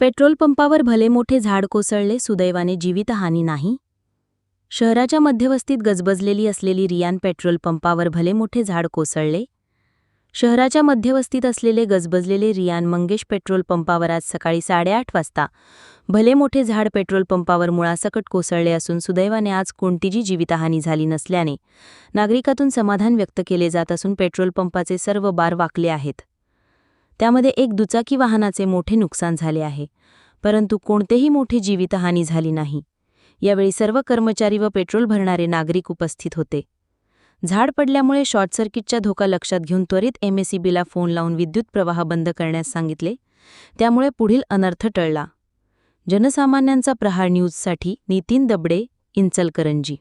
Petrol पंपावर भले मोठे झाड कोसळले सुदैवाने जीवितहानी नाही. शहराच्या मध्यवस्तीत गजबजलेली असलेली रियान पेट्रोल पंपावर भले मोठे झाड कोसळले शहराच्या मध्यवस्तीत असलेले गजबजलेले रियान मंगेश पेट्रोल पंपावर आज सकाळी साडेआठ वाजता भले मोठे झाड पेट्रोल पंपावर मुळासकट कोसळले असून सुदैवाने आज कोणतीही जीवितहानी झाली नसल्याने नागरिकातून समाधान व्यक्त केले जात असून पेट्रोल पंपाचे सर्व बार वाकले आहेत. त्यामध्ये एक दुचाकी वाहनाचे मोठे नुकसान झाले आहे. परंतु कोणतेही मोठी जीवितहानी झाली नाही. यावेळी सर्व कर्मचारी व पेट्रोल भरणारे नागरिक उपस्थित होते. झाड पडल्यामुळे शॉर्ट सर्किटचा धोका लक्षात घेऊन त्वरित एमएसीबीला फोन लावून विद्युत प्रवाह बंद करण्यास सांगितले. त्यामुळे पुढील अनर्थ टळला. जनसामान्यांचा प्रहार न्यूजसाठी नितीन दबडे इंचलकरंजी